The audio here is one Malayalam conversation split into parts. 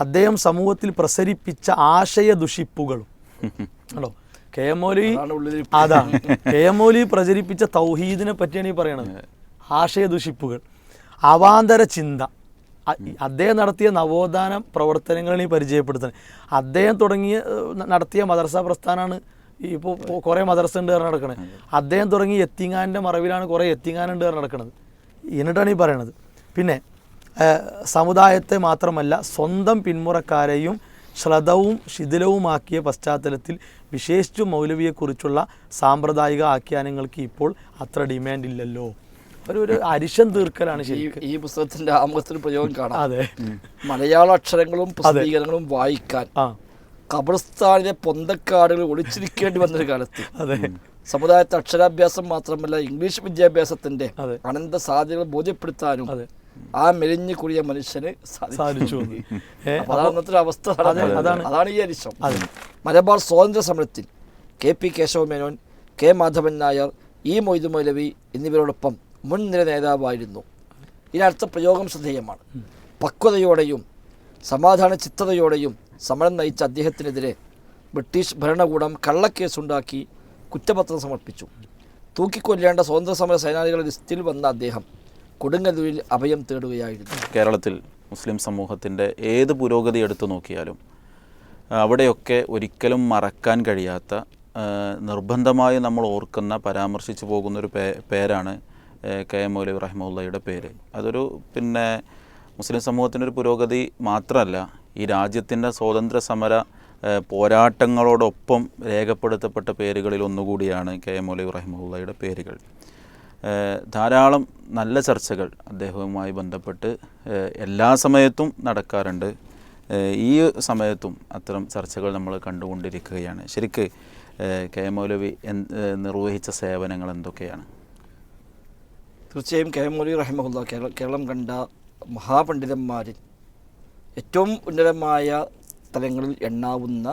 അദ്ദേഹം സമൂഹത്തിൽ പ്രസരിപ്പിച്ച ആശയ ദുഷിപ്പുകളും. ആണോ കെ എം മൗലവി അതാണ് കെ എം മൗലവി പ്രചരിപ്പിച്ച തൗഹീദിനെ പറ്റിയാണ് ഈ പറയണത്. ആശയ ദുഷിപ്പുകൾ. അവാന്തര ചിന്ത. അദ്ദേഹം നടത്തിയ നവോത്ഥാന പ്രവർത്തനങ്ങളാണ് ഈ പരിചയപ്പെടുത്തുന്നത്. അദ്ദേഹം തുടങ്ങിയ നടത്തിയ മദർസ പ്രസ്ഥാനമാണ് ഇപ്പോൾ കുറേ മദർസ ഉണ്ട് പറഞ്ഞ് നടക്കണത്. അദ്ദേഹം തുടങ്ങി എത്തിങ്ങാന്റെ മറവിലാണ് കുറേ എത്തിങ്ങാനുണ്ട് പറഞ്ഞ് നടക്കുന്നത് എന്നിട്ടാണ് ഈ പറയണത്. പിന്നെ സമുദായത്തെ മാത്രമല്ല സ്വന്തം പിന്മുറക്കാരെയും ശ്രദ്ധവും ശിഥിലവുമാക്കിയ പശ്ചാത്തലത്തിൽ വിശേഷിച്ചു മൗലവിയെക്കുറിച്ചുള്ള സാമ്പ്രദായിക ആഖ്യാനങ്ങൾക്ക് ഇപ്പോൾ അത്ര ഡിമാൻഡ് ഇല്ലല്ലോ. ഒരു ഒരു അരിശം തീർക്കലാണ് ഈ ശരിക്കും. ഈ പുസ്തകത്തിന്റെ ആമുഖത്തിന് പ്രയോഗം കാണാം. അതെ. മലയാള അക്ഷരങ്ങളും പ്രസിദ്ധീകരണങ്ങളും വായിക്കാൻ ആ. ഖബർസ്ഥാനിലെ പൊന്തക്കാടുകൾ ഒളിച്ചിരിക്കേണ്ടി വന്നൊരു കാലത്ത്. അതെ. സമുദായത്തെ അക്ഷരാഭ്യാസം മാത്രമല്ല ഇംഗ്ലീഷ് വിദ്യാഭ്യാസത്തിന്റെ അനന്ത സാധ്യതകൾ ബോധ്യപ്പെടുത്താനും ആ മെലിഞ്ഞു കൂടിയ മനുഷ്യന് സാധിച്ചു. അതാണ് അന്നത്തെ അവസ്ഥ. അതാണ്. ഈ അരിശം. മലബാർ സ്വാതന്ത്ര്യ സമരത്തിൽ K P Kesava Menon K Madhavan Nair E Moidu Maulavi എന്നിവരോടൊപ്പം മുൻനിര നേതാവായിരുന്നു. ഇതിനടുത്ത പ്രയോഗം ശ്രദ്ധേയമാണ്. പക്വതയോടെയും സമാധാന ചിത്തതയോടെയും സമരം നയിച്ച അദ്ദേഹത്തിനെതിരെ ബ്രിട്ടീഷ് ഭരണകൂടം കള്ളക്കേസുണ്ടാക്കി കുറ്റപത്രം സമർപ്പിച്ചു. തൂക്കിക്കൊല്ലേണ്ട സ്വാതന്ത്ര്യ സമര സേനാനികളുടെ ലിസ്റ്റിൽ വന്ന അദ്ദേഹം കൊടുങ്ങല്ലൂരിൽ അഭയം തേടുകയായിരുന്നു. കേരളത്തിൽ മുസ്ലിം സമൂഹത്തിന്റെ ഏത് പുരോഗതി എടുത്തു നോക്കിയാലും അവിടെയൊക്കെ ഒരിക്കലും മറക്കാൻ കഴിയാത്ത നിർബന്ധമായി നമ്മൾ ഓർക്കുന്ന പരാമർശിച്ചു പോകുന്നൊരു പേ പേരാണ് കെ എം മൗലവി റഹ്മുള്ളയുടെ പേര്. അതൊരു പിന്നെ മുസ്ലിം സമൂഹത്തിന്റെ ഒരു പുരോഗതി മാത്രമല്ല ഈ രാജ്യത്തിന്റെ സ്വാതന്ത്ര്യ സമര പോരാട്ടങ്ങളോടൊപ്പം രേഖപ്പെടുത്തപ്പെട്ട പേരുകളിൽ ഒന്നുകൂടിയാണ് കെ എം മൗലവി റഹ്മുള്ളയുടെ പേരുകൾ. ധാരാളം നല്ല ചർച്ചകൾ അദ്ദേഹവുമായി ബന്ധപ്പെട്ട് എല്ലാ സമയത്തും നടക്കാറുണ്ട്. ഈ സമയത്തും അത്തരം ചർച്ചകൾ നമ്മൾ കണ്ടുകൊണ്ടിരിക്കുകയാണ്. ശരിക്ക് കെ മൗലവി നിർവഹിച്ച സേവനങ്ങൾ എന്തൊക്കെയാണ്? തീർച്ചയായും കെ മൗലവി റഹിമഹുല്ല കേരളം കേരളം കണ്ട മഹാപണ്ഡിതന്മാരിൽ ഏറ്റവും ഉന്നതമായ തലങ്ങളിൽ എണ്ണാവുന്ന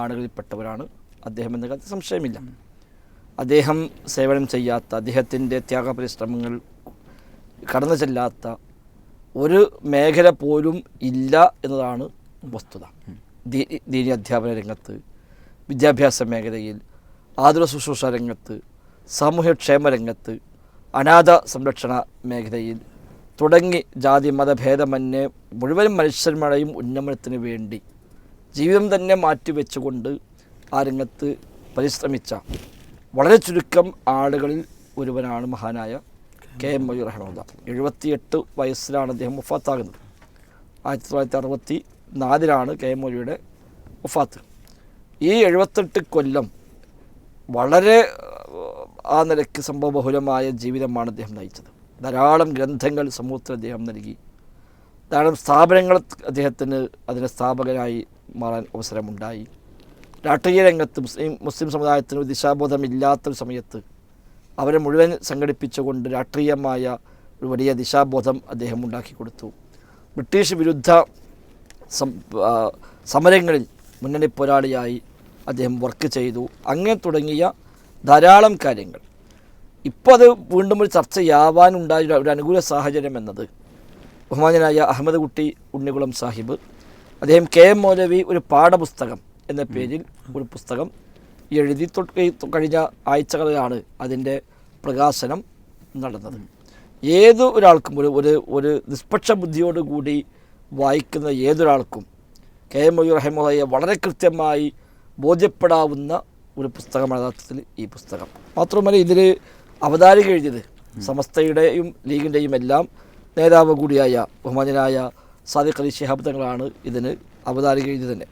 ആളുകളിൽപ്പെട്ടവരാണ് അദ്ദേഹം എന്ന കാര്യത്തിൽ സംശയമില്ല. അദ്ദേഹം സേവനം ചെയ്യാത്ത അദ്ദേഹത്തിന്റെ ത്യാഗപരിശ്രമങ്ങൾ കടന്നു ചെല്ലാത്ത ഒരു മേഖല പോലും ഇല്ല എന്നതാണ് വസ്തുത. ദീനി അധ്യാപന രംഗത്ത് വിദ്യാഭ്യാസ മേഖലയിൽ ആതുര ശുശ്രൂഷ രംഗത്ത് സാമൂഹ്യക്ഷേമ രംഗത്ത് അനാഥ സംരക്ഷണ മേഖലയിൽ തുടങ്ങി ജാതി മതഭേദമന്യേ മുഴുവൻ മനുഷ്യന്മാരെയും ഉന്നമനത്തിന് വേണ്ടി ജീവിതം തന്നെ മാറ്റിവെച്ചുകൊണ്ട് ആ രംഗത്ത് പരിശ്രമിച്ച വളരെ ചുരുക്കം ആളുകളിൽ ഒരുവനാണ് മഹാനായ കെ എം മൊയ്യു റഹ്മുല്ല എഴുപത്തിയെട്ട് വയസ്സിലാണ് അദ്ദേഹം മുഫാത്താകുന്നത് ആയിരത്തി തൊള്ളായിരത്തി അറുപത്തി നാലിലാണ് കെ എം മൊഴിയുടെ മുഫാത്ത് ഈ എഴുപത്തെട്ട് കൊല്ലം വളരെ ആ നിലയ്ക്ക് സംഭവബഹുലമായ ജീവിതമാണ് അദ്ദേഹം നയിച്ചത്. ധാരാളം ഗ്രന്ഥങ്ങൾ സമൂഹത്തിന് അദ്ദേഹം നൽകി. ധാരാളം സ്ഥാപനങ്ങൾ അദ്ദേഹത്തിന് അതിന്റെ സ്ഥാപകനായി മാറാൻ അവസരമുണ്ടായി. രാഷ്ട്രീയ രംഗത്ത് മുസ്ലിം മുസ്ലിം സമുദായത്തിന് ദിശാബോധമില്ലാത്തൊരു സമയത്ത് അവരെ മുഴുവൻ സംഘടിപ്പിച്ചുകൊണ്ട് രാഷ്ട്രീയമായ ഒരു വലിയ ദിശാബോധം അദ്ദേഹം ഉണ്ടാക്കി കൊടുത്തു. ബ്രിട്ടീഷ് വിരുദ്ധ സമരങ്ങളിൽ മുന്നണി പോരാളിയായി അദ്ദേഹം വർക്ക് ചെയ്തു. അങ്ങനെ തുടങ്ങിയ ധാരാളം കാര്യങ്ങൾ. ഇപ്പോൾ അത് വീണ്ടും ഒരു ചർച്ചയാവാനുണ്ടായ ഒരു അനുകൂല സാഹചര്യം എന്നത് ബഹുമാനായ അഹമ്മദ് കുട്ടി ഉണ്ണികുളം സാഹിബ് അദ്ദേഹം കെ എം മൗലവി ഒരു പാഠപുസ്തകം എന്ന പേരിൽ ഒരു പുസ്തകം എഴുതി കഴിഞ്ഞ ആഴ്ചകളിലാണ് അതിന്റെ പ്രകാശനം നടന്നത്. ഏത് ഒരാൾക്കും ഒരു ഒരു ഒരു നിഷ്പക്ഷ ബുദ്ധിയോടുകൂടി വായിക്കുന്ന ഏതൊരാൾക്കും കെ എം മയൂർ റഹിമുള്ളയെ വളരെ കൃത്യമായി ബോധ്യപ്പെടാവുന്ന ഒരു പുസ്തകമാണ് യഥാർത്ഥത്തിൽ ഈ പുസ്തകം. മാത്രമല്ല ഇതിൽ അവതാരിക എഴുതിയത് സമസ്തയുടെയും ലീഗിന്റെയും എല്ലാം നേതാവ് കൂടിയായ ബഹുമാനായ സാദിഖ് അലി ശിഹാബ് തങ്ങളാണ് ഇതിന് അവതാരിക എഴുതി തന്നെ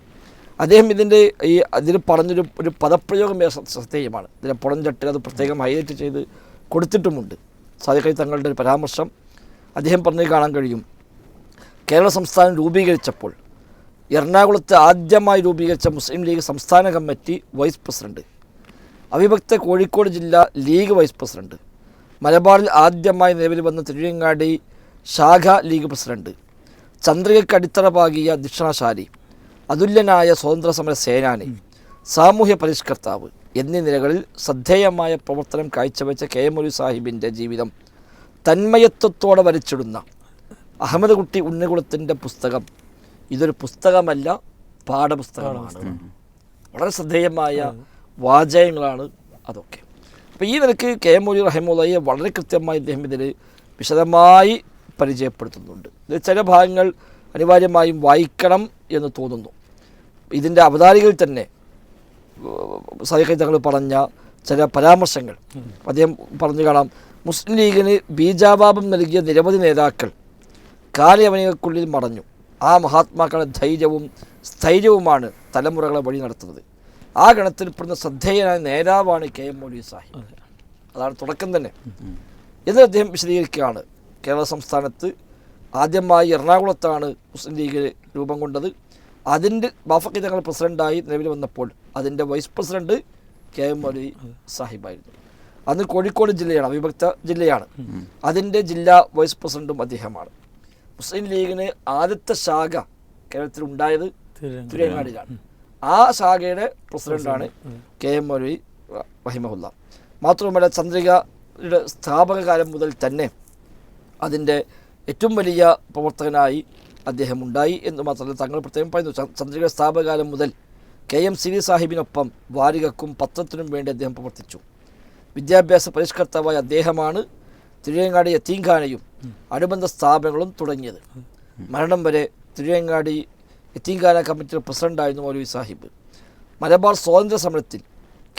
അദ്ദേഹം ഇതിന്റെ ഈ അതിൽ പറഞ്ഞൊരു ഒരു പദപ്രയോഗം ശ്രദ്ധേയമാണ് ഇതിലെ പുറംചട്ടിൽ അത് പ്രത്യേകം ഹൈലൈറ്റ് ചെയ്ത് കൊടുത്തിട്ടുമുണ്ട്. അലി തങ്ങളുടെ ഒരു പരാമർശം അദ്ദേഹം പറഞ്ഞ് കാണാൻ കഴിയും. കേരള സംസ്ഥാനം രൂപീകരിച്ചപ്പോൾ എറണാകുളത്ത് ആദ്യമായി രൂപീകരിച്ച മുസ്ലിം ലീഗ് സംസ്ഥാന കമ്മിറ്റി വൈസ് പ്രസിഡന്റ്. അവിഭക്ത കോഴിക്കോട് ജില്ല ലീഗ് വൈസ് പ്രസിഡന്റ്. മലബാറിൽ ആദ്യമായി നിലവിൽ വന്ന തിരുവങ്ങാടി ശാഖ ലീഗ് പ്രസിഡന്റ്. ചന്ദ്രികയ്ക്ക് അടിത്തറ പാകിയ ദക്ഷിണാശാലി. അതുല്യനായ സ്വാതന്ത്ര്യ സമര സേനാനി സാമൂഹ്യ പരിഷ്കർത്താവ് എന്നീ നിലകളിൽ ശ്രദ്ധേയമായ പ്രവർത്തനം കാഴ്ചവെച്ച കെ എം ഒരു സാഹിബിന്റെ ജീവിതം തന്മയത്വത്തോടെ വരച്ചിടുന്ന അഹമ്മദ് കുട്ടി ഉണ്ണികുളത്തിന്റെ പുസ്തകം. ഇതൊരു പുസ്തകമല്ല പാഠപുസ്തകമാണ്. വളരെ ശ്രദ്ധേയമായ വാചകങ്ങളാണ് അതൊക്കെ. അപ്പോൾ ഈ നിലയ്ക്ക് കെ എം മൊഴി റഹിമുള്ളയെ വളരെ കൃത്യമായി ഇദ്ദേഹം ഇതിൽ വിശദമായി പരിചയപ്പെടുത്തുന്നുണ്ട്. ഇത് ചില ഭാഗങ്ങൾ അനിവാര്യമായും വായിക്കണം എന്ന് തോന്നുന്നു. ഇതിന്റെ അവതാരികയിൽ തന്നെ തങ്ങൾ പറഞ്ഞ ചില പരാമർശങ്ങൾ. അദ്ദേഹം പറഞ്ഞു കാണാം മുസ്ലിം ലീഗിന് ബീജാപാപം നൽകിയ നിരവധി നേതാക്കൾ കാലയവനികൾക്കുള്ളിൽ മറഞ്ഞു. ആ മഹാത്മാക്കളുടെ ധൈര്യവും സ്ഥൈര്യവുമാണ് തലമുറകളെ വഴി നടത്തുന്നത്. ആ ഗണത്തിൽപ്പെടുന്ന ശ്രദ്ധേയനായ നേതാവാണ് കെ എം മോഡി സാഹിബ്. അതാണ് തുടക്കം തന്നെ. എന്ന് അദ്ദേഹം വിശദീകരിക്കുകയാണ്. കേരള സംസ്ഥാനത്ത് ആദ്യമായി എറണാകുളത്താണ് മുസ്ലിം ലീഗ് രൂപം കൊണ്ടത്. അതിന്റെ ബാഫക്കി തങ്ങൾ പ്രസിഡന്റായി നിലവിൽ വന്നപ്പോൾ അതിന്റെ vice president K M Maulavi സാഹിബായിരുന്നു. അന്ന് കോഴിക്കോട് ജില്ലയാണ് അവിഭക്ത ജില്ലയാണ്. അതിന്റെ ജില്ലാ വൈസ് പ്രസിഡന്റും അദ്ദേഹമാണ്. മുസ്ലിം ലീഗിന് ആദ്യത്തെ ശാഖ കേരളത്തിൽ ഉണ്ടായത്. തിരുവങ്ങാടിയിലാണ് ആ ശാഖയുടെ പ്രസിഡന്റാണ് കെ എം മൗലവി റഹിമഹുല്ല. മാത്രവുമല്ല ചന്ദ്രികയുടെ സ്ഥാപക കാലം മുതൽ തന്നെ അതിന്റെ ഏറ്റവും വലിയ പ്രവർത്തകനായി അദ്ദേഹം ഉണ്ടായി എന്ന് മാത്രമല്ല തങ്ങൾ പ്രത്യേകം പറയുന്നു ചന്ദ്രിക സ്ഥാപകാലം മുതൽ കെ എം സിരി സാഹിബിനൊപ്പം വാരികക്കും പത്രത്തിനും വേണ്ടി അദ്ദേഹം പ്രവർത്തിച്ചു. വിദ്യാഭ്യാസ പരിഷ്കർത്താവായ അദ്ദേഹമാണ് തിരുവങ്ങാടി യത്തീംഖാനയും അനുബന്ധ സ്ഥാപനങ്ങളും തുടങ്ങിയത്. മരണം വരെ തിരുവങ്ങാടി യത്തീംഖാന കമ്മിറ്റിയുടെ പ്രസിഡന്റായിരുന്നു മൗലവി സാഹിബ്. മലബാർ സ്വാതന്ത്ര്യ സമരത്തിൽ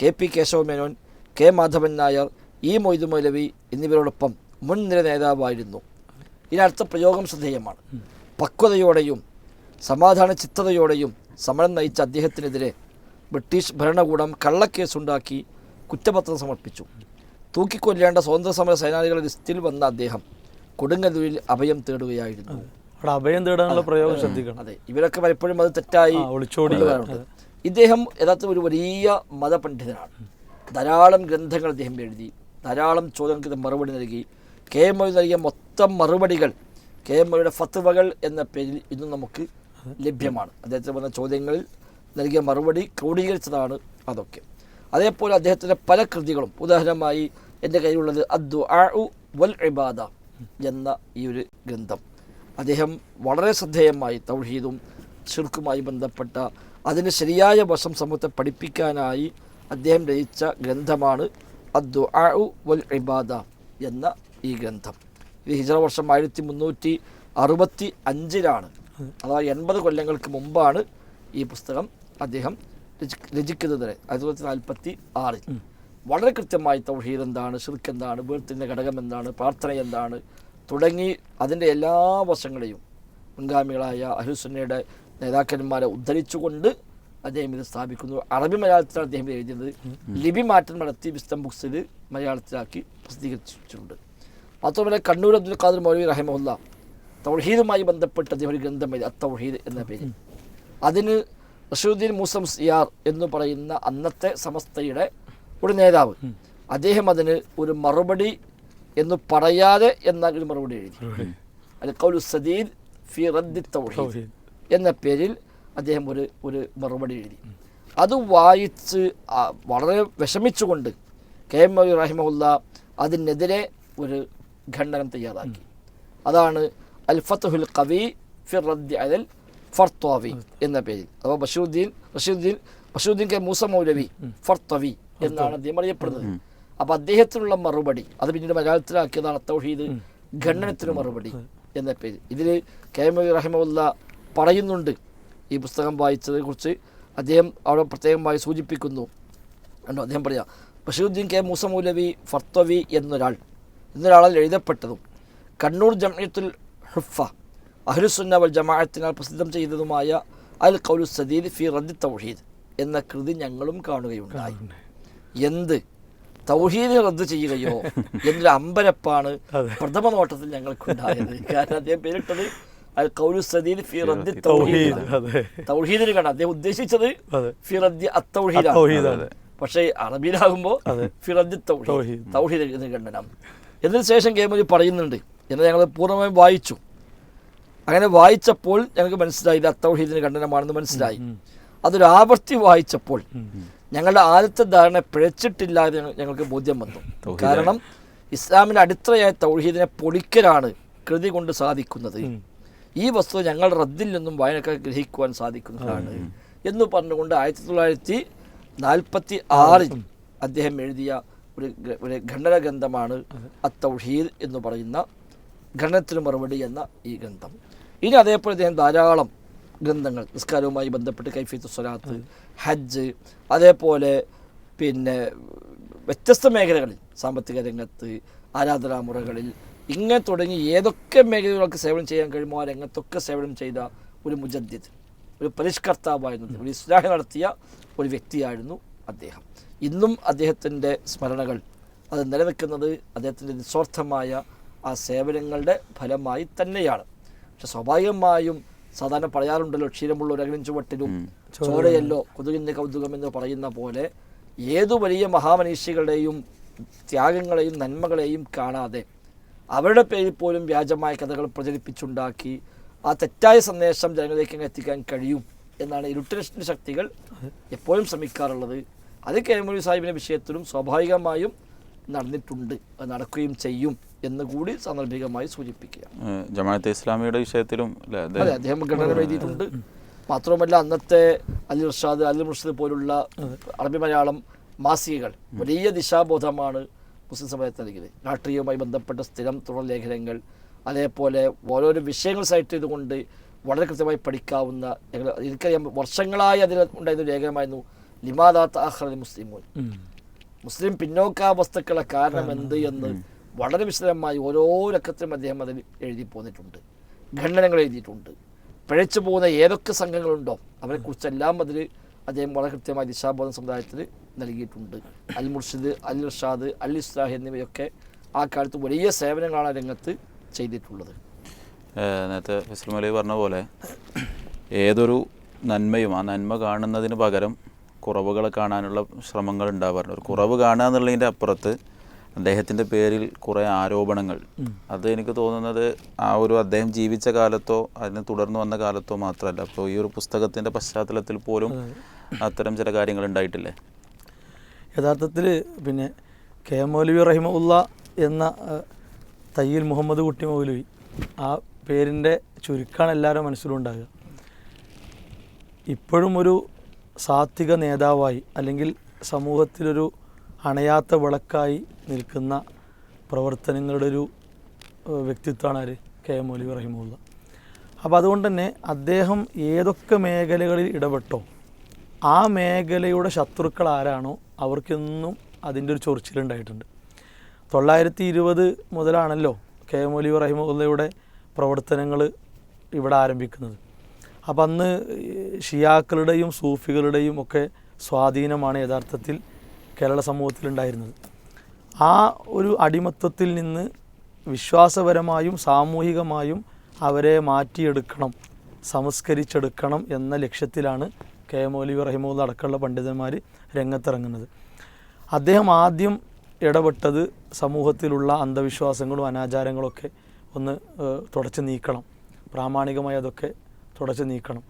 K P Kesava Menon K Madhavan Nair E Moidu Maulavi എന്നിവരോടൊപ്പം മുൻനിര നേതാവായിരുന്നു. ഇതിനടുത്ത പ്രയോഗം ശ്രദ്ധേയമാണ്. പക്വതയോടെയും സമാധാന ചിത്തതയോടെയും സമരം നയിച്ച അദ്ദേഹത്തിനെതിരെ ബ്രിട്ടീഷ് ഭരണകൂടം കള്ളക്കേസുണ്ടാക്കി കുറ്റപത്രം സമർപ്പിച്ചു. തൂക്കിക്കൊല്ലേണ്ട സ്വാതന്ത്ര്യസമര സേനാനികളുടെ ലിസ്റ്റിൽ വന്ന അദ്ദേഹം കൊടുങ്ങല്ലൂരിൽ അഭയം തേടുകയായിരുന്നു. അഭയം തേടാനുള്ള പ്രയോഗം ശ്രദ്ധിക്കണം. അതെ. ഇവരൊക്കെ പലപ്പോഴും അത് തെറ്റായി ആ, ഒളിച്ചോടി. കൊണ്ടുവരാറുണ്ട്. ഇദ്ദേഹം യഥാർത്ഥ ഒരു വലിയ മതപണ്ഡിതനാണ്. ധാരാളം ഗ്രന്ഥങ്ങൾ അദ്ദേഹം എഴുതി ധാരാളം ചോദ്യങ്ങൾക്ക് മറുപടി നൽകി കെ എം മൊഴി നൽകിയ മൊത്തം മറുപടികൾ കെ എം മൊഴിയുടെ ഫത്തുവകൾ എന്ന പേരിൽ ഇന്നും നമുക്ക് ലഭ്യമാണ്. അദ്ദേഹത്തിന് വന്ന ചോദ്യങ്ങളിൽ നൽകിയ മറുപടി ക്രോഡീകരിച്ചതാണ് അതൊക്കെ. അതേപോലെ അദ്ദേഹത്തിന്റെ പല കൃതികളും. ഉദാഹരണമായി എന്റെ കയ്യിലുള്ളത് അദ്ദു ആ വൽ ഇബാദ എന്ന ഈ ഒരു ഗ്രന്ഥം. അദ്ദേഹം വളരെ ശ്രദ്ധേയമായി തൗഹീദും ഷിർക്കുമായി ബന്ധപ്പെട്ട അതിന് ശരിയായ വശം സമൂഹത്തെ പഠിപ്പിക്കാനായി അദ്ദേഹം രചിച്ച ഗ്രന്ഥമാണ് അദ്ദു ആ വൽ ഇബാദ എന്ന ഈ ഗ്രന്ഥം. ഇത് ഹിജറ വർഷം ആയിരത്തി മുന്നൂറ്റി അറുപത്തി അഞ്ചിലാണ് അഥവാ എൺപത് കൊല്ലങ്ങൾക്ക് മുമ്പാണ് ഈ പുസ്തകം അദ്ദേഹം രചി- രചിക്കുന്നത് തന്നെ ആയിരത്തി തൊള്ളായിരത്തി നാൽപ്പത്തി ആറിൽ വളരെ കൃത്യമായി തൗഹീദ് എന്താണ് ഷിർക്ക് എന്താണ് വീർത്തിന്റെ ഘടകം എന്താണ് പ്രാർത്ഥന എന്താണ് തുടങ്ങി അതിന്റെ എല്ലാ വശങ്ങളെയും മുൻഗാമികളായ അഹുസുന്നയുടെ നേതാക്കന്മാരെ ഉദ്ധരിച്ചുകൊണ്ട് അദ്ദേഹം ഇത് സ്ഥാപിക്കുന്നു. അറബി മലയാളത്തിലാണ് അദ്ദേഹം എഴുതിയത്. ലിപി മാറ്റം നടത്തി വിസ്തം ബുക്സിൽ മലയാളത്തിലാക്കി പ്രസിദ്ധീകരിച്ചിട്ടുണ്ട്. മാത്രമല്ല കണ്ണൂർ അബ്ദുൽ ഖാദർ മൗലവി റഹിമുല്ല തൗഹീദുമായി ബന്ധപ്പെട്ട ഒരു ഗ്രന്ഥം എഴുതി അത്തൗഹീദ് എന്ന പേര് അതിന് റഷീദ്ദീൻ മൂസം സിയാർ എന്ന് പറയുന്ന അന്നത്തെ സമസ്തയുടെ ഒരു നേതാവ്. അദ്ദേഹം അതിന് ഒരു മറുപടി എന്ന് പറയാതെ എന്ന ഒരു മറുപടി എഴുതി. അൽ കൗലു സദീദ് ഫി റദ്ദി തൗഹീദ് തൗഹീദ്. എന്ന പേരിൽ അദ്ദേഹം ഒരു ഒരു മറുപടി എഴുതി. അത് വായിച്ച് വളരെ വിഷമിച്ചുകൊണ്ട് കെ എം മൗലി റഹിമുല്ല അതിനെതിരെ ഒരു ഖണ്ഡനം തയ്യാറാക്കി. അതാണ് അൽ ഫത്തുഹുൽ കവി ഫിർ റദ്ദി അലൽ ഫർത്തോവി എന്ന പേരിൽ. അപ്പോൾ ബഷീറുദ്ദീൻ റഷീദ്ദീൻ ബഷീറുദ്ദീൻ കെ മൂസ മൗലവി ഫർത്തവി എന്നാണ് അദ്ദേഹം അറിയപ്പെടുന്നത്. അപ്പോൾ അദ്ദേഹത്തിനുള്ള മറുപടി അത് പിന്നീട് മലയാളത്തിലാക്കിയതാണ് തൗഹീദ് ഖണ്ഡനത്തിന് മറുപടി എന്ന പേര് ഇതിൽ കെ എം റഹിമുല്ല പറയുന്നുണ്ട് ഈ പുസ്തകം വായിച്ചതിനെ കുറിച്ച്. അദ്ദേഹം അവിടെ പ്രത്യേകമായി സൂചിപ്പിക്കുന്നു. കണ്ടോ? അദ്ദേഹം പറയാം ബഷീറുദ്ദീൻ കെ മൂസ മൗലവി ഫർത്തവി എന്നൊരാൾ എന്നൊരാളാൽ എഴുതപ്പെട്ടതും കണ്ണൂർ ജംഇയത്തുൽ ഹുഫ അഹ്ലുസുന്ന വൽ ജമാഅത്തിനാൽ പ്രസിദ്ധം ചെയ്തതുമായ അൽ കൗലു സദീദ് ഫി റദ്ദി തൗഹീദ് എന്ന കൃതി ഞങ്ങളും കാണുകയുണ്ടായി. എന്ത്? തൗഹീദ് റദ്ദ് ചെയ്യുകയോ എന്നൊരു അമ്പരപ്പാണ് പ്രഥമ നോട്ടത്തിൽ ഞങ്ങൾക്കുണ്ടായത്. കാരണം അദ്ദേഹം പേരിട്ടത് അൽ കൗലു സദീദ് ഫി റദ്ദി തൗഹീദ്. തൗഹീദിന് കാണാം അദ്ദേഹം ഉദ്ദേശിച്ചത് ഫി റദ്ദി അത്തൗഹീദാണ്. തൗഹീദാണ് പക്ഷേ അറബിയിലാകുമ്പോൾ. ഫിറദ്ദി തൗഹീദ്. തൗഹീദ്. എന്ന് ഖണ്ഡനം ഇതിന് ശേഷം കേമലി പറയുന്നുണ്ട്. എന്ന് ഞങ്ങൾ പൂർണമായും വായിച്ചു. അങ്ങനെ വായിച്ചപ്പോൾ ഞങ്ങൾക്ക് മനസ്സിലായി ഇത് അത്തൗഹീദിന് ഖണ്ഡനമാണെന്ന് മനസ്സിലായി. അതൊരു ആവർത്തി വായിച്ചപ്പോൾ ഞങ്ങളുടെ ആദ്യത്തെ ധാരണ പിഴച്ചിട്ടില്ല എന്ന് ഞങ്ങൾക്ക് ബോധ്യം വന്നു. കാരണം ഇസ്ലാമിന്റെ അടിത്തറയായ തൗഹീദിനെ പൊളിക്കലാണ് കൃതി കൊണ്ട് സാധിക്കുന്നത്. ഈ വസ്തു ഞങ്ങൾ റദ്ദിൽ നിന്നും വായനക്കാർ ഗ്രഹിക്കുവാൻ സാധിക്കുന്നതാണ് എന്ന് പറഞ്ഞുകൊണ്ട് ആയിരത്തി തൊള്ളായിരത്തി നാൽപ്പത്തി ആറിൽ അദ്ദേഹം എഴുതിയ ഒരു ഒരു ഖണ്ഡന ഗ്രന്ഥമാണ് അത്തൗഹീദ് എന്ന് പറയുന്ന ഖണ്ഡനത്തിന് മറുപടി എന്ന ഈ ഗ്രന്ഥം. ഇനി അതേപോലെ അദ്ദേഹം ധാരാളം ഗ്രന്ഥങ്ങൾ നിസ്കാരവുമായി ബന്ധപ്പെട്ട് കൈഫീത്ത് സ്വലാത്ത് ഹജ്ജ് അതേപോലെ പിന്നെ വ്യത്യസ്ത മേഖലകളിൽ സാമ്പത്തിക രംഗത്ത് ആരാധനാമുറകളിൽ ഇങ്ങനെ തുടങ്ങി ഏതൊക്കെ മേഖലകളൊക്കെ സേവനം ചെയ്യാൻ കഴിയുമോ ആ രംഗത്തൊക്കെ സേവനം ചെയ്ത ഒരു മുജദ്ദിദ് ഒരു പരിഷ്കർത്താവായിരുന്നു ഒരു ഇസ്ലാഹി നടത്തിയ ഒരു വ്യക്തിയായിരുന്നു അദ്ദേഹം. ഇന്നും അദ്ദേഹത്തിന്റെ സ്മരണകൾ അത് നിലനിൽക്കുന്നത് അദ്ദേഹത്തിന്റെ നിസ്വാർത്ഥമായ ആ സേവനങ്ങളുടെ ഫലമായി തന്നെയാണ്. പക്ഷെ സ്വാഭാവികമായും സാധാരണ പറയാറുണ്ടല്ലോ ക്ഷീരമുള്ള ഒരു ചുവട്ടിലും ചോരയല്ലോ കൊതുകിന്റെ കൗതുകം എന്ന് പറയുന്ന പോലെ ഏതു വലിയ മഹാമനീഷികളുടെയും ത്യാഗങ്ങളെയും നന്മകളെയും കാണാതെ അവരുടെ പേരിൽ പോലും വ്യാജമായ കഥകൾ പ്രചരിപ്പിച്ചുണ്ടാക്കി ആ തെറ്റായ സന്ദേശം ജനങ്ങളിലേക്ക് എത്തിക്കാൻ കഴിയും എന്നാണ് ഇരുട്ടനിഷ്ഠ ശക്തികൾ എപ്പോഴും ശ്രമിക്കാറുള്ളത്. അത് കെ എം മൊഴി സാഹിബിന്റെ വിഷയത്തിലും സ്വാഭാവികമായും നടന്നിട്ടുണ്ട്. അത് നടക്കുകയും ചെയ്യും എന്ന് കൂടി സാന്ദർഭികമായി സൂചിപ്പിക്കുക ജമാഅത്തെ ഇസ്ലാമിയുടെ വിഷയത്തിലും അല്ലേ അതെ അദ്ദേഹം ഘടന എഴുതിയിട്ടുണ്ട്. മാത്രമല്ല അന്നത്തെ അലി റഷാദ് അലി മുർഷിദ് പോലുള്ള അറബി മലയാളം മാസികകൾ വലിയ ദിശാബോധമാണ് മുസ്ലിം സമുദായത്തിന് നൽകിയത്. രാഷ്ട്രീയവുമായി ബന്ധപ്പെട്ട സ്ഥിരം തുടർ ലേഖനങ്ങൾ അതേപോലെ ഓരോരോ വിഷയങ്ങൾ സെലക്ട് ചെയ്തുകൊണ്ട് വളരെ കൃത്യമായി പഠിക്കാവുന്ന ഞങ്ങൾ എനിക്കറിയാം വർഷങ്ങളായി അതിൽ ഉണ്ടായിരുന്ന ഒരു ലേഖനമായിരുന്നു ലിമാദാത്ത് ആഹ്റലി മുസ്ലിമോൻ. മുസ്ലിം പിന്നോക്കാവസ്ഥക്കുള്ള കാരണം എന്ത് എന്ന് വളരെ വിശദമായി ഓരോ രക്കത്തിലും അദ്ദേഹം അതിൽ എഴുതി പോന്നിട്ടുണ്ട്. ഖണ്ഡനങ്ങൾ എഴുതിയിട്ടുണ്ട്. പിഴച്ചു പോകുന്ന ഏതൊക്കെ സംഘങ്ങളുണ്ടോ അവരെക്കുറിച്ചെല്ലാം അതിൽ അദ്ദേഹം വളരെ കൃത്യമായി ദിശാബോധം സമുദായത്തിൽ നൽകിയിട്ടുണ്ട്. അൽ മുർഷിദ് അൽ റഷാദ് അൽ ഇസ്ലാഹ് എന്നിവയൊക്കെ ആ കാലത്ത് വലിയ സേവനങ്ങളാണ് രംഗത്ത് ചെയ്തിട്ടുള്ളത്. നേരത്തെ ഫിസ്ലമലി പറഞ്ഞ പോലെ ഏതൊരു നന്മയും ആ നന്മ കാണുന്നതിന് പകരം കുറവുകൾ കാണാനുള്ള ശ്രമങ്ങൾ ഉണ്ടാവാറുണ്ട്. ഒരു കുറവ് കാണുക എന്നുള്ളതിന്റെ അപ്പുറത്ത് അദ്ദേഹത്തിന്റെ പേരിൽ കുറേ ആരോപണങ്ങൾ. അത് എനിക്ക് തോന്നുന്നത് ആ ഒരു അദ്ദേഹം ജീവിച്ച കാലത്തോ അതിനെ തുടർന്ന് വന്ന കാലത്തോ മാത്രമല്ല. അപ്പോൾ ഈ ഒരു പുസ്തകത്തിന്റെ പശ്ചാത്തലത്തിൽ പോലും അത്തരം ചില കാര്യങ്ങൾ ഉണ്ടായിട്ടില്ലേ? യഥാർത്ഥത്തിൽ പിന്നെ കെ മൗലവി റഹിമുല്ല എന്ന തയ്യിൽ മുഹമ്മദ് കുട്ടി മൗലവി ആ പേരിന്റെ ചുരുക്കാണ് എല്ലാവരും മനസ്സിലുണ്ടാകുക ഇപ്പോഴും ഒരു സാത്വിക നേതാവായി അല്ലെങ്കിൽ സമൂഹത്തിലൊരു അണയാത്ത വിളക്കായി നിൽക്കുന്ന പ്രവർത്തനങ്ങളുടെ ഒരു വ്യക്തിത്വമാണ് ആര്? കെ എം മൗലി റഹിമുള്ള. അപ്പോൾ അതുകൊണ്ട് തന്നെ അദ്ദേഹം ഏതൊക്കെ മേഖലകളിൽ ഇടപെട്ടോ ആ മേഖലയുടെ ശത്രുക്കൾ ആരാണോ അവർക്കെന്നും അതിന്റെ ഒരു ചൊറിച്ചിലുണ്ടായിട്ടുണ്ട് തൊള്ളായിരത്തി ഇരുപത് മുതലാണല്ലോ കെ എം ഒലി റഹിമുള്ളയുടെ പ്രവർത്തനങ്ങൾ ഇവിടെ ആരംഭിക്കുന്നത്. അപ്പം അന്ന് ഷിയാക്കളുടെയും സൂഫികളുടെയും ഒക്കെ സ്വാധീനമാണ് യഥാർത്ഥത്തിൽ കേരള സമൂഹത്തിലുണ്ടായിരുന്നത്. ആ ഒരു അടിമത്വത്തിൽ നിന്ന് വിശ്വാസപരമായും സാമൂഹികമായും അവരെ മാറ്റിയെടുക്കണം സംസ്കരിച്ചെടുക്കണം എന്ന ലക്ഷ്യത്തിലാണ് കെ എം മൗലവി റഹിമുള്ള അടക്കമുള്ള പണ്ഡിതന്മാർ രംഗത്തിറങ്ങുന്നത്. അദ്ദേഹം ആദ്യം ഇടപെട്ടത് സമൂഹത്തിലുള്ള അന്ധവിശ്വാസങ്ങളും അനാചാരങ്ങളൊക്കെ ഒന്ന് തുടച്ചു നീക്കണം. പ്രാമാണികമായി അതൊക്കെ തുടച്ചു നീക്കണം.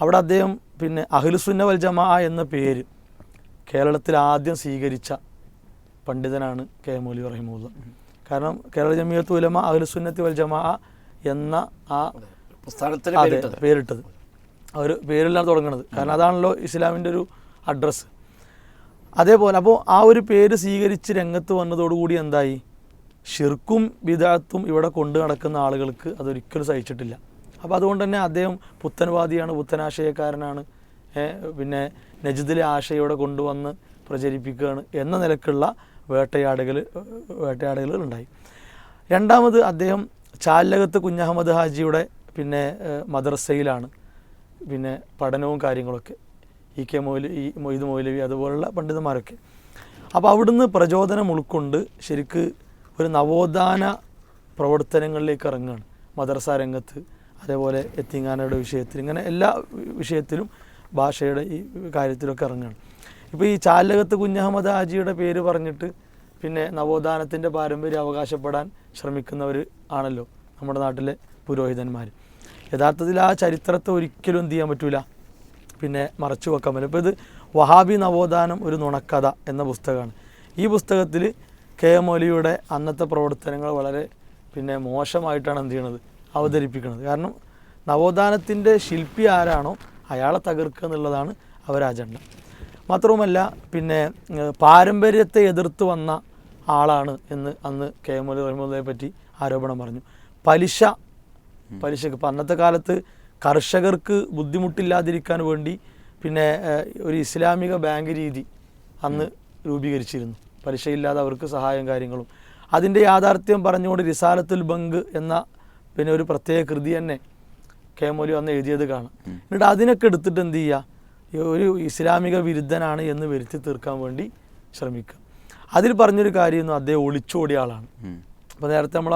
അവിടെ അദ്ദേഹം പിന്നെ അഹ്ലുസുന്ന വൽ ജമാ എന്ന പേര് കേരളത്തിൽ ആദ്യം സ്വീകരിച്ച പണ്ഡിതനാണ് കെ എം റഹിമുള്ള. റഹിമുല്ല കാരണം കേരള ജമിയത്ത് ഉലമ അഹ്ലുസുന്നത്തി വൽ ജമാ എന്ന ആ അതെ പേരിട്ടത്. അവർ ആ ഒരു പേരിലാണ് തുടങ്ങുന്നത് കാരണം അതാണല്ലോ ഇസ്ലാമിന്റെ ഒരു അഡ്രസ്സ്. അതേപോലെ അപ്പോൾ ആ ഒരു പേര് സ്വീകരിച്ച് രംഗത്ത് വന്നതോടുകൂടി എന്തായി? ഷിർക്കും ബിദാത്തും ഇവിടെ കൊണ്ടു നടക്കുന്ന ആളുകൾക്ക് അതൊരിക്കലും സഹിച്ചിട്ടില്ല. അപ്പോൾ അതുകൊണ്ട് തന്നെ അദ്ദേഹം പുത്തൻവാദിയാണ് പുത്തനാശയക്കാരനാണ്. പിന്നെ നജിദിലെ ആശയോടെ കൊണ്ടുവന്ന് പ്രചരിപ്പിക്കുകയാണ് എന്ന നിലക്കുള്ള വേട്ടയാടുകൾ വേട്ടയാടുകൾ ഉണ്ടായി. രണ്ടാമത് അദ്ദേഹം ചാലകത്ത് കുഞ്ഞഹമ്മദ് ഹാജിയുടെ പിന്നെ മദ്രസയിലാണ്. പിന്നെ പഠനവും കാര്യങ്ങളൊക്കെ. ഇ കെ മൊയ്ലി ഈ മൊയ്ത് മൗലവി അതുപോലുള്ള പണ്ഡിതന്മാരൊക്കെ. അപ്പോൾ അവിടുന്ന് പ്രചോദനം ഉൾക്കൊണ്ട് ശരിക്ക് ഒരു നവോത്ഥാന പ്രവർത്തനങ്ങളിലേക്ക് ഇറങ്ങുകയാണ് മദ്രസ രംഗത്ത്. അതേപോലെ എത്തിങ്ങാനയുടെ വിഷയത്തിൽ ഇങ്ങനെ എല്ലാ വിഷയത്തിലും ഭാഷയുടെ ഈ കാര്യത്തിലൊക്കെ ഇറങ്ങുകയാണ്. ഇപ്പോൾ ഈ ചാലകത്ത് കുഞ്ഞഹമ്മദ് ഹാജിയുടെ പേര് പറഞ്ഞിട്ട് പിന്നെ നവോത്ഥാനത്തിന്റെ പാരമ്പര്യം അവകാശപ്പെടാൻ ശ്രമിക്കുന്നവർ ആണല്ലോ നമ്മുടെ നാട്ടിലെ പുരോഹിതന്മാർ യഥാർത്ഥത്തിൽ ആ ചരിത്രത്തെ ഒരിക്കലും എന്ത് ചെയ്യാൻ പറ്റൂല. പിന്നെ മറച്ചു വെക്കാൻ പറ്റില്ല. ഇപ്പോൾ ഇത് വഹാബി നവോത്ഥാനം ഒരു നുണക്കഥ എന്ന പുസ്തകമാണ്. ഈ പുസ്തകത്തിൽ കെ എം മൗലിയുടെ അന്നത്തെ പ്രവർത്തനങ്ങൾ വളരെ പിന്നെ മോശമായിട്ടാണ് എന്ത് ചെയ്യണത്? അവതരിപ്പിക്കുന്നത്. കാരണം നവോത്ഥാനത്തിന്റെ ശില്പി ആരാണോ അയാളെ തകർക്കുക എന്നുള്ളതാണ് അവരെ അജണ്ട. മാത്രവുമല്ല പിന്നെ പാരമ്പര്യത്തെ എതിർത്ത് വന്ന ആളാണ് എന്ന് അന്ന് കെ എം അലി റഹ്മുള്ളയെ പറ്റി ആരോപണം പറഞ്ഞു. പലിശ പലിശക്ക് ഇപ്പം അന്നത്തെ കാലത്ത് കർഷകർക്ക് ബുദ്ധിമുട്ടില്ലാതിരിക്കാൻ വേണ്ടി പിന്നെ ഒരു ഇസ്ലാമിക ബാങ്ക് രീതി അന്ന് രൂപീകരിച്ചിരുന്നു. പലിശയില്ലാതെ അവർക്ക് സഹായം കാര്യങ്ങളും. അതിന്റെ യാഥാർത്ഥ്യം പറഞ്ഞുകൊണ്ട് റിസാലത്തുൽ ബങ്ക് എന്ന പിന്നെ ഒരു പ്രത്യേക കൃതി തന്നെ കെ മൗലി അന്ന് എഴുതിയത് കാണാം. എന്നിട്ട് അതിനൊക്കെ എടുത്തിട്ട് എന്ത് ചെയ്യുക ഒരു ഇസ്ലാമിക വിരുദ്ധനാണ് എന്ന് വരുത്തി തീർക്കാൻ വേണ്ടി ശ്രമിക്കുക. അതിൽ പറഞ്ഞൊരു കാര്യമൊന്നും അദ്ദേഹം ഒളിച്ചോടിയ ആളാണ്. അപ്പോൾ നേരത്തെ നമ്മൾ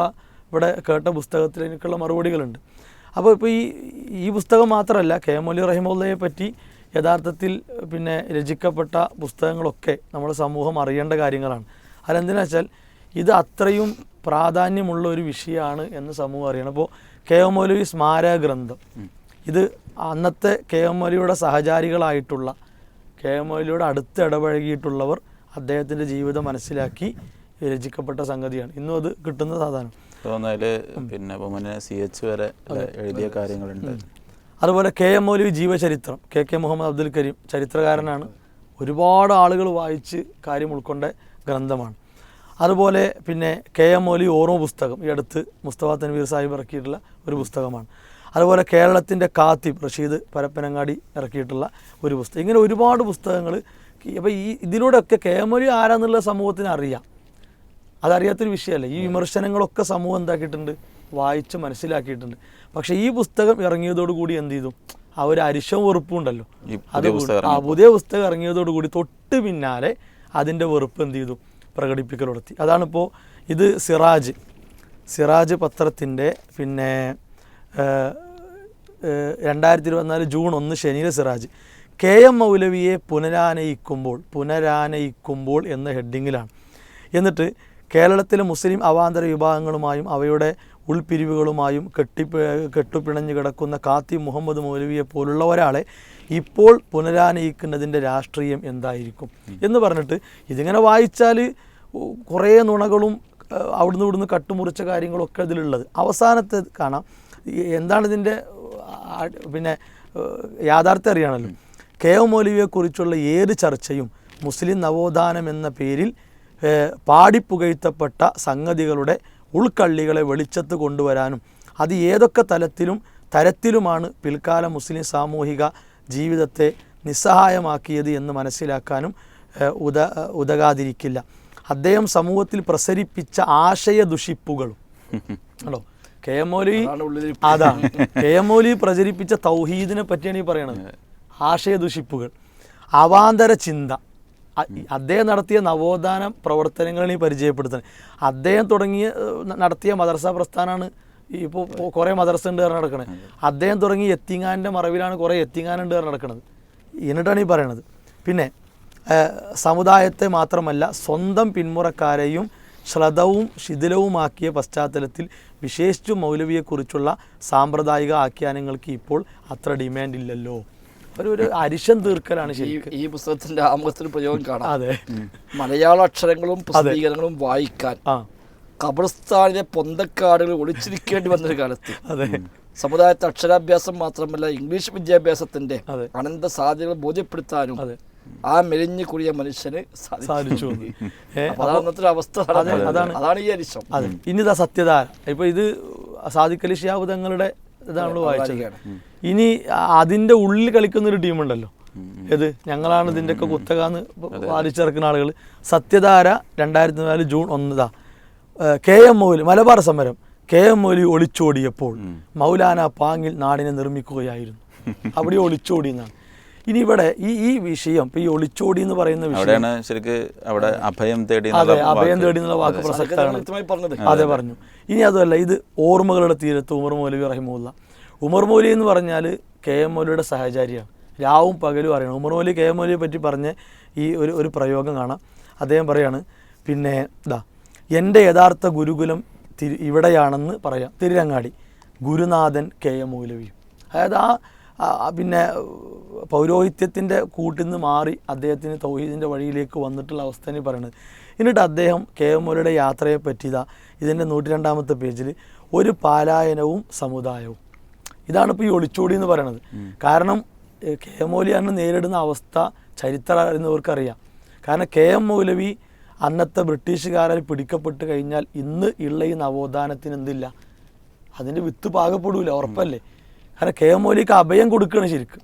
ഇവിടെ കേട്ട പുസ്തകത്തിൽ എനിക്കുള്ള മറുപടികളുണ്ട്. അപ്പോൾ ഇപ്പോൾ ഈ ഈ പുസ്തകം മാത്രമല്ല കെ അലി റഹിമുള്ളയെ പറ്റി യഥാർത്ഥത്തിൽ പിന്നെ രചിക്കപ്പെട്ട പുസ്തകങ്ങളൊക്കെ നമ്മുടെ സമൂഹം അറിയേണ്ട കാര്യങ്ങളാണ്. അതെന്തിനാ വെച്ചാൽ ഇത് അത്രയും പ്രാധാന്യമുള്ള ഒരു വിഷയമാണ് എന്ന് സമൂഹം അറിയണം. അപ്പോൾ കെ എം മൗലവി സ്മാരക ഗ്രന്ഥം ഇത് അന്നത്തെ കെ എം മൗലിയുടെ സഹചാരികളായിട്ടുള്ള കെ എം മൗലിയുടെ അടുത്ത് ഇടപഴകിയിട്ടുള്ളവർ അദ്ദേഹത്തിന്റെ ജീവിതം മനസ്സിലാക്കി രചിക്കപ്പെട്ട സംഗതിയാണ്. ഇന്നും അത് കിട്ടുന്ന സാധനം. തോന്നൽ പിന്നെ ബഹുമാനെ സി എച്ച് വരെ എഴുതിയ കാര്യങ്ങളുണ്ട്. അതുപോലെ കെ എം മൗലവി ജീവചരിത്രം കെ കെ മുഹമ്മദ് അബ്ദുൽ കരീം ചരിത്രകാരനാണ്. ഒരുപാട് ആളുകൾ വായിച്ച് കാര്യം ഉൾക്കൊണ്ട ഗ്രന്ഥമാണ്. അതുപോലെ പിന്നെ കെ എം ഒലി ഓർമ്മ പുസ്തകം ഈ അടുത്ത് മുസ്തഫ തൻവീർ സാഹിബ് ഇറക്കിയിട്ടുള്ള ഒരു പുസ്തകമാണ്. അതുപോലെ കേരളത്തിന്റെ കാത്തിബ് റഷീദ് പരപ്പനങ്ങാടി ഇറക്കിയിട്ടുള്ള ഒരു പുസ്തകം. ഇങ്ങനെ ഒരുപാട് പുസ്തകങ്ങൾ അപ്പോൾ ഈ ഇതിലൂടെയൊക്കെ കെ എം ഒലി ആരാന്നുള്ള സമൂഹത്തിന് അറിയാം. അതറിയാത്തൊരു വിഷയമല്ല? ഈ വിമർശനങ്ങളൊക്കെ സമൂഹം എന്താക്കിയിട്ടുണ്ട്? വായിച്ച് മനസ്സിലാക്കിയിട്ടുണ്ട്. പക്ഷേ ഈ പുസ്തകം ഇറങ്ങിയതോടുകൂടി എന്ത് ചെയ്തു? ആ ഒരു അരിശവും വെറുപ്പുണ്ടല്ലോ അത് പുസ്തകം ആ പുതിയ പുസ്തകം ഇറങ്ങിയതോടുകൂടി തൊട്ട് പിന്നാലെ അതിന്റെ വെറുപ്പ് എന്ത് ചെയ്തു? പ്രകടിപ്പിക്കൽ നടത്തി അതാണിപ്പോൾ ഇത് സിറാജ്. സിറാജ് പത്രത്തിന്റെ പിന്നെ രണ്ടായിരത്തി ഇരുപത്തിനാല് ജൂൺ ഒന്ന് ശനിയിലെ സിറാജ്. കെ എം മൗലവിയെ പുനരാനയിക്കുമ്പോൾ പുനരാനയിക്കുമ്പോൾ എന്ന ഹെഡിങ്ങിലാണ്. എന്നിട്ട് കേരളത്തിലെ മുസ്ലിം അവാന്തര വിഭാഗങ്ങളുമായും അവയുടെ ഉൾപിരിവുകളുമായും കെട്ടി കെട്ടുപിണഞ്ഞു കിടക്കുന്ന കാത്തി മുഹമ്മദ് മൗലവിയെ പോലുള്ള ഒരാളെ ഇപ്പോൾ പുനരാനയിക്കുന്നതിന്റെ രാഷ്ട്രീയം എന്തായിരിക്കും? എന്ന് പറഞ്ഞിട്ട് ഇതിങ്ങനെ വായിച്ചാൽ കുറേ നുണകളും അവിടുന്ന് ഇവിടുന്ന് കട്ടുമുറിച്ച കാര്യങ്ങളൊക്കെ ഇതിലുള്ളത്. അവസാനത്തെ കാണാം. എന്താണിതിന്റെ പിന്നെ യാഥാർത്ഥ്യം അറിയണമല്ലോ കെ ഒ മൗലവിയെക്കുറിച്ചുള്ള ഏത് ചർച്ചയും മുസ്ലിം നവോത്ഥാനം എന്ന പേരിൽ പാടി പാടിപ്പുകഴ്ത്തപ്പെട്ട സംഗതികളുടെ ഉൾക്കള്ളികളെ വെളിച്ചത്ത് കൊണ്ടുവരാനും അത് ഏതൊക്കെ തലത്തിലും തരത്തിലുമാണ് പിൽക്കാല മുസ്ലിം സാമൂഹിക ജീവിതത്തെ നിസ്സഹായമാക്കിയത് എന്ന് മനസ്സിലാക്കാനും ഉത ഉതകാതിരിക്കില്ല. അദ്ദേഹം സമൂഹത്തിൽ പ്രസരിപ്പിച്ച ആശയ ദുഷിപ്പുകളും ആണോ കെ എം മൗലവി അതാണ് കെ എം പ്രചരിപ്പിച്ച തൗഹീദിനെ പറ്റിയാണ് ഈ പറയണത്. ആശയ ദുഷിപ്പുകൾ അവാന്തര ചിന്ത. അദ്ദേഹം നടത്തിയ നവോത്ഥാന പ്രവർത്തനങ്ങളാണ് ഈ പരിചയപ്പെടുത്തുന്നത്. അദ്ദേഹം തുടങ്ങിയ നടത്തിയ മദർസ പ്രസ്ഥാനമാണ് ഇപ്പോൾ കുറേ മദർസ ഉണ്ട് പറഞ്ഞ് നടക്കുന്നത് അദ്ദേഹം തുടങ്ങി എത്തിങ്ങാന്റെ മറവിലാണ് കുറേ എത്തിങ്ങാനുണ്ട് പറഞ്ഞ് നടക്കുന്നത് എന്നിട്ടാണ് ഈ പറയണത്. പിന്നെ സമുദായത്തെ മാത്രമല്ല സ്വന്തം പിന്മുറക്കാരെയും ശ്രദ്ധവും ശിഥിലവുമാക്കിയ പശ്ചാത്തലത്തിൽ വിശേഷിച്ചും മൗലവിയെക്കുറിച്ചുള്ള സാമ്പ്രദായിക ആഖ്യാനങ്ങൾക്ക് ഇപ്പോൾ അത്ര ഡിമാൻഡ് ഇല്ലല്ലോ. ഒരു ഒരു അരിശം തീർക്കലാണ് ഈ ശരിക്കും. ഈ പുസ്തകത്തിന്റെ ആമുഖത്തിന് പ്രയോഗം കാണാം. അതെ. മലയാള അക്ഷരങ്ങളും പുസ്തകീകരണങ്ങളും വായിക്കാൻ ആ. ഖബർസ്ഥാനിലെ പൊന്തക്കാടുകൾ ഒളിച്ചിരിക്കേണ്ടി വന്നൊരു കാലത്ത്. അതെ. സമുദായത്തെ അക്ഷരാഭ്യാസം മാത്രമല്ല ഇംഗ്ലീഷ് വിദ്യാഭ്യാസത്തിന്റെ അനന്ത സാധ്യതകൾ ബോധ്യപ്പെടുത്താനും ആ മെലിഞ്ഞു കൂടിയ മനുഷ്യന് സാധിച്ചു. അന്നത്തെ അവസ്ഥ അതാണ്. അതാണ്. ഈ അരിശം. അതെ. ഇനി ഇതാ സത്യധാര ഇപ്പൊ ഇത് സാദിഖലി തങ്ങളുടെ ഇതാണ് നമ്മൾ വായിച്ചത്. ഇനി അതിന്റെ ഉള്ളിൽ കളിക്കുന്ന ഒരു ടീമുണ്ടല്ലോ ഏത്? ഞങ്ങളാണ് ഇതിന്റെ ഒക്കെ കുത്തകാന്ന് വാദിച്ചിറക്കുന്ന ആളുകൾ സത്യധാര രണ്ടായിരത്തി നാല് ജൂൺ ഒന്നതാ. കെ എം മൗലി മലബാർ സമരം. കെ എം മൗലി ഒളിച്ചോടിയപ്പോൾ മൗലാന പാങ്ങിൽ നാടിനെ നിർമ്മിക്കുകയായിരുന്നു. അവിടെ ഒളിച്ചോടി എന്നാണ് ഇനി ഇവിടെ ഈ ഈ വിഷയം ഇപ്പൊ ഈ ഒളിച്ചോടി എന്ന് പറയുന്ന വിഷയം അവിടെയാണ് ശരിക്ക് അവിടെ അഭയം തേടി അതെ അഭയം. തേടി എന്നുള്ള വാക്ക് പ്രസക്തമാണ്. പറഞ്ഞത്. അതെ പറഞ്ഞു. ഇനി അതുമല്ല ഇത് ഓർമ്മകളുടെ തീരത്ത് ഉമർ മൗലവി റഹിമുല്ല ഉമർ മൗലി എന്ന് പറഞ്ഞാൽ കെ എം മൗലിയുടെ സഹചാരിയാണ്. രാവും പകലും അറിയണം. ഉമർ മൗലി കെ എം മൗലിയെ പറ്റി പറഞ്ഞ ഈ ഒരു ഒരു പ്രയോഗം കാണാം. അദ്ദേഹം പറയാണ് പിന്നെ ഇതാ എന്റെ യഥാർത്ഥ ഗുരുകുലം തിരു ഇവിടെയാണെന്ന് പറയാം. തിരുരങ്ങാടി ഗുരുനാഥൻ കെ എം മൗലവിയും. അതായത് ആ പിന്നെ പൗരോഹിത്യത്തിന്റെ കൂട്ടിൽ നിന്ന് മാറി അദ്ദേഹത്തിന് തൗഹീദിന്റെ വഴിയിലേക്ക് വന്നിട്ടുള്ള അവസ്ഥയാണ് പറയുന്നത് എന്നിട്ട് അദ്ദേഹം കെ എം മൗലിയുടെ യാത്രയെ പറ്റിയതാ ഇതിന്റെ നൂറ്റി രണ്ടാമത്തെ പേജിൽ ഒരു പാലായനവും സമുദായവും. ഇതാണ് ഇപ്പോൾ ഈ ഒളിച്ചോടി എന്ന് പറയുന്നത് കാരണം കെ എം മൗലിയാണ് നേരിടുന്ന അവസ്ഥ ചരിത്രം അറിയുന്നവർക്കറിയാം. കാരണം കെ എം മൗലവി അന്നത്തെ ബ്രിട്ടീഷുകാരാൽ പിടിക്കപ്പെട്ട് കഴിഞ്ഞാൽ ഇന്ന് ഉള്ള ഈ നവോത്ഥാനത്തിന് എന്തില്ല? അതിന്റെ വിത്ത് പാകപ്പെടൂല ഉറപ്പല്ലേ? കാരണം കെ എം മൗലിക്ക് അഭയം കൊടുക്കുകയാണ് ശരിക്കും.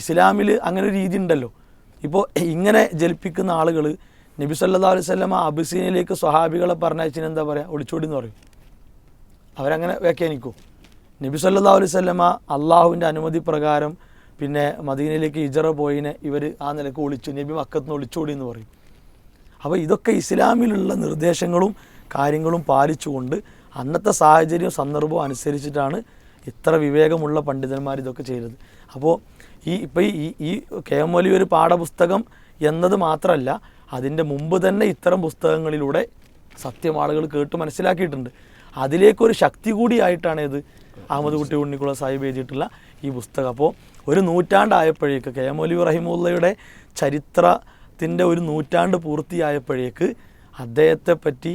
ഇസ്ലാമിൽ അങ്ങനെ ഒരു രീതി ഉണ്ടല്ലോ. ഇപ്പോൾ ഇങ്ങനെ ജലിപ്പിക്കുന്ന ആളുകൾ നബി സല്ലാ അലൈഹി സ്വലമ അബിസീനയിലേക്ക് സ്വഹാബികളെ പറഞ്ഞയച്ചിന് എന്താ പറയുക ഒളിച്ചോടി എന്ന് പറയും. അവരങ്ങനെ വ്യാഖ്യാനിക്കും. നബി സല്ലാ അലൈഹി സ്വലമ അള്ളാഹുവിന്റെ അനുമതി പ്രകാരം പിന്നെ മദീനയിലേക്ക് ഇജറ പോയിനെ ഇവർ ആ നിലയ്ക്ക് ഒളിച്ചു നബി മക്കത്ത് നിന്ന് ഒളിച്ചോടി എന്ന് പറയും. അപ്പോൾ ഇതൊക്കെ ഇസ്ലാമിലുള്ള നിർദ്ദേശങ്ങളും കാര്യങ്ങളും പാലിച്ചുകൊണ്ട് അന്നത്തെ സാഹചര്യവും സന്ദർഭവും അനുസരിച്ചിട്ടാണ് ഇത്ര വിവേകമുള്ള പണ്ഡിതന്മാർ ഇതൊക്കെ ചെയ്തത്. അപ്പോൾ ഈ ഇപ്പോൾ ഈ ഈ കെ എം വലിയ ഒരു പാഠപുസ്തകം എന്നത് മാത്രമല്ല അതിന്റെ മുമ്പ് തന്നെ ഇത്തരം പുസ്തകങ്ങളിലൂടെ സത്യം ആളുകൾ കേട്ട് മനസ്സിലാക്കിയിട്ടുണ്ട്. അതിലേക്കൊരു ശക്തി കൂടിയായിട്ടാണ് ഇത് അഹമ്മദ് കുട്ടി ഉണ്ണിക്കുള സാഹിബ് എഴുതിയിട്ടുള്ള ഈ പുസ്തകം. അപ്പോൾ ഒരു നൂറ്റാണ്ടായപ്പോഴേക്ക് കെ എം ഒലി റഹിമുള്ളയുടെ ചരിത്രത്തിന്റെ ഒരു നൂറ്റാണ്ട് പൂർത്തിയായപ്പോഴേക്ക് അദ്ദേഹത്തെ പറ്റി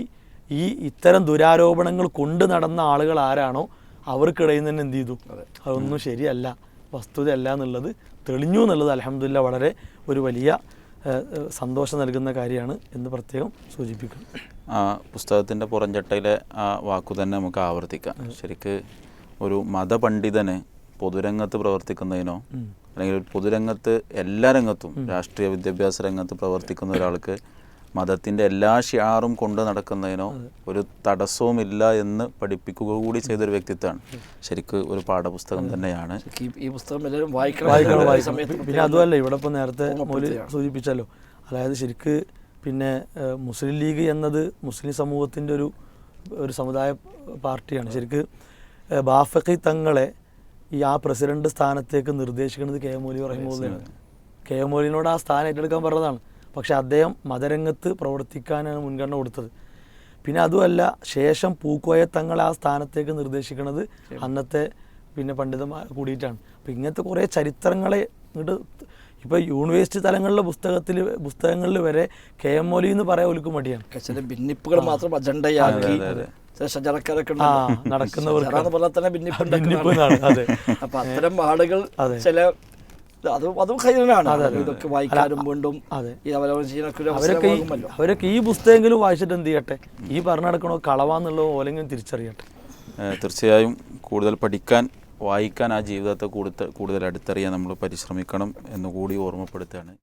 ഈ ഇത്തരം ദുരാരോപണങ്ങൾ കൊണ്ട് നടന്ന ആളുകൾ ആരാണോ അവർക്കിടയിൽ നിന്ന് എന്ത് ചെയ്തു? അതൊന്നും ശരിയല്ല. വസ്തുതയല്ല എന്നുള്ളത് തെളിഞ്ഞു എന്നുള്ളത് അലഹമില്ല വളരെ ഒരു വലിയ സന്തോഷം നൽകുന്ന കാര്യമാണ് എന്ന് പ്രത്യേകം സൂചിപ്പിക്കുന്നു. ആ പുസ്തകത്തിന്റെ പുറംചട്ടയിലെ ആ വാക്കു തന്നെ നമുക്ക് ആവർത്തിക്കാം. ശരിക്ക് ഒരു മതപണ്ഡിതന് പൊതുരംഗത്ത് പ്രവർത്തിക്കുന്നതിനോ അല്ലെങ്കിൽ പൊതുരംഗത്ത് എല്ലാ രംഗത്തും രാഷ്ട്രീയ വിദ്യാഭ്യാസ രംഗത്ത് പ്രവർത്തിക്കുന്ന ഒരാൾക്ക് മതത്തിന്റെ എല്ലാ ഷിയാറും കൊണ്ട് നടക്കുന്നതിനോ ഒരു തടസ്സവുമില്ല എന്ന് പഠിപ്പിക്കുക കൂടി ചെയ്തൊരു വ്യക്തിത്വമാണ്. ശരിക്ക് ഒരു പാഠപുസ്തകം തന്നെയാണ്. ഈ പുസ്തകം എല്ലാവരും വായിക്കണം. വായിക്കണം പിന്നെ അതുമല്ല ഇവിടെ ഇപ്പോൾ നേരത്തെ സൂചിപ്പിച്ചാലോ സൂചിപ്പിച്ചല്ലോ. അതായത് ശരിക്ക് പിന്നെ മുസ്ലിം ലീഗ് എന്നത് മുസ്ലിം സമൂഹത്തിന്റെ ഒരു ഒരു സമുദായ പാർട്ടിയാണ്. ശരിക്ക് ബാഫഖി തങ്ങളെ ഈ ആ പ്രസിഡന്റ് സ്ഥാനത്തേക്ക് നിർദ്ദേശിക്കുന്നത് കെ എം മൊലി റഹിമുള്ളയാണ്. കെ എം മൊലിനോട് ആ സ്ഥാനം ഏറ്റെടുക്കാൻ പറഞ്ഞതാണ്. പക്ഷെ അദ്ദേഹം മതരംഗത്ത് പ്രവർത്തിക്കാനാണ് മുൻഗണന കൊടുത്തത്. പിന്നെ അതുമല്ല ശേഷം പൂക്കോയ തങ്ങൾ ആ സ്ഥാനത്തേക്ക് നിർദ്ദേശിക്കുന്നത് അന്നത്തെ പിന്നെ പണ്ഡിതന്മാർ കൂടിയിട്ടാണ്. അപ്പം ഇങ്ങനത്തെ കുറേ ചരിത്രങ്ങളെ ഇങ്ങോട്ട് ഇപ്പോൾ യൂണിവേഴ്സിറ്റി തലങ്ങളിലെ പുസ്തകത്തിൽ പുസ്തകങ്ങളിൽ വരെ കെ എം മോലി എന്ന് പറയാൻ ഒലിക്കും മടിയാണ്. ചില ഭിന്നിപ്പുകൾ മാത്രം അജണ്ടയാക്കി നടക്കുന്നവർ ഭിന്നിപ്പ് അത്തരം ആളുകൾ ചില അത് അതും ഖൈറിനാണ്. ഇതൊക്കെ വായിക്കാനും വീണ്ടും അതെ. ഈ അവലോകനം ചെയ്യാനൊക്കെ അവരൊക്കെ ഈ അവരൊക്കെ ഈ പുസ്തകമെങ്കിലും വായിച്ചിട്ട് എന്ത് ചെയ്യട്ടെ? ഈ പറഞ്ഞു നടക്കണോ കളവാന്നുള്ളത് ഓലെങ്കിലും തിരിച്ചറിയട്ടെ. തീർച്ചയായും കൂടുതൽ പഠിക്കാൻ വായിക്കാൻ ആ ജീവിതത്തെ കൂടുതൽ കൂടുതൽ അടുത്തറിയാൻ നമ്മൾ പരിശ്രമിക്കണം എന്നുകൂടി ഓർമ്മപ്പെടുത്തുകയാണ്.